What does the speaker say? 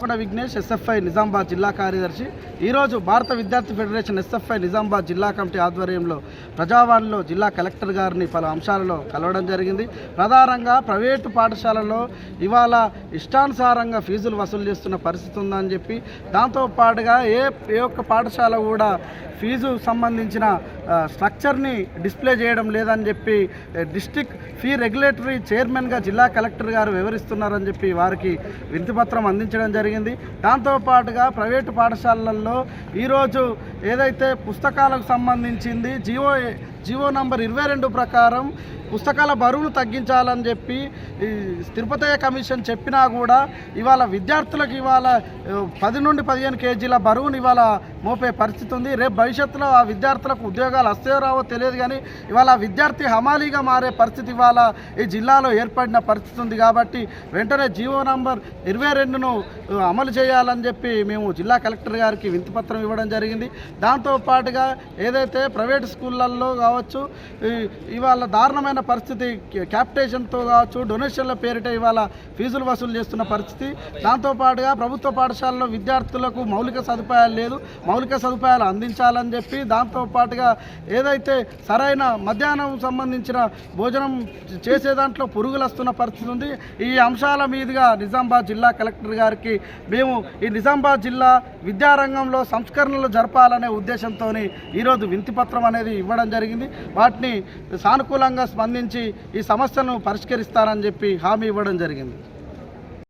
కొండ విఘ్నేష్ ఎస్ఎఫ్ఐ నిజామాబాద్ జిల్లా కార్యదర్శి. ఈరోజు భారత విద్యార్థి ఫెడరేషన్ ఎస్ఎఫ్ఐ నిజామాబాద్ జిల్లా కమిటీ ఆధ్వర్యంలో ప్రజావాణిలో జిల్లా కలెక్టర్ గారిని పలు అంశాలలో కలవడం జరిగింది. ప్రధానంగా ప్రైవేటు పాఠశాలలో ఇవాళ ఇష్టానుసారంగా ఫీజులు వసూలు చేస్తున్న పరిస్థితి ఉందని చెప్పి దాంతోపాటుగా ఏ ఏ ఒక్క పాఠశాల కూడా ఫీజు సంబంధించిన స్ట్రక్చర్ని డిస్ప్లే చేయడం లేదని చెప్పి డిస్టిక్ ఫీ రెగ్యులేటరీ చైర్మన్గా జిల్లా కలెక్టర్ గారు వివరిస్తున్నారని చెప్పి వారికి వినతిపత్రం అందించడం జరిగింది. జరిగింది. దాంతోపాటుగా ప్రైవేటు పాఠశాలల్లో ఈరోజు ఏదైతే పుస్తకాలకు సంబంధించింది జియో జియో నంబర్ ఇరవై రెండు ప్రకారం పుస్తకాల బరువును తగ్గించాలని చెప్పి తిరుపతయ్య కమిషన్ చెప్పినా కూడా ఇవాళ విద్యార్థులకు ఇవాళ పది నుండి పదిహేను కేజీల బరువును ఇవాళ మోపే పరిస్థితి ఉంది. రేపు భవిష్యత్తులో ఆ విద్యార్థులకు ఉద్యోగాలు వస్తాయో రావో తెలియదు కానీ ఇవాళ విద్యార్థి హమాలీగా మారే పరిస్థితి ఇవాళ ఈ జిల్లాలో ఏర్పడిన పరిస్థితి ఉంది కాబట్టి వెంటనే జీవో నంబర్ ఇరవై రెండును అమలు చేయాలని చెప్పి మేము జిల్లా కలెక్టర్ గారికి వింతిపత్రం ఇవ్వడం జరిగింది. దాంతోపాటుగా ఏదైతే ప్రైవేట్ స్కూళ్ళల్లో కావచ్చు ఇవాళ దారుణమైన దారుణమైన పరిస్థితి క్యాపిటేషన్తో కావచ్చు డొనేషన్ల పేరిట ఇవాళ ఫీజులు వసూలు చేస్తున్న పరిస్థితి. దాంతోపాటుగా ప్రభుత్వ పాఠశాలలో విద్యార్థులకు మౌలిక సదుపాయాలు లేదు. మౌలిక సదుపాయాలు అందించాలని చెప్పి దాంతోపాటుగా ఏదైతే సరైన మధ్యాహ్నం సంబంధించిన భోజనం చేసే దాంట్లో పురుగులు వస్తున్న పరిస్థితి ఉంది. ఈ అంశాల మీదుగా నిజామాబాద్ జిల్లా కలెక్టర్ గారికి మేము ఈ నిజామాబాద్ జిల్లా విద్యారంగంలో సంస్కరణలు జరపాలనే ఉద్దేశంతో ఈరోజు వింతిపత్రం అనేది ఇవ్వడం జరిగింది. వాటిని సానుకూలంగా స్పందించి ఈ సమస్యను పరిష్కరిస్తారని చెప్పి హామీ ఇవ్వడం జరిగింది.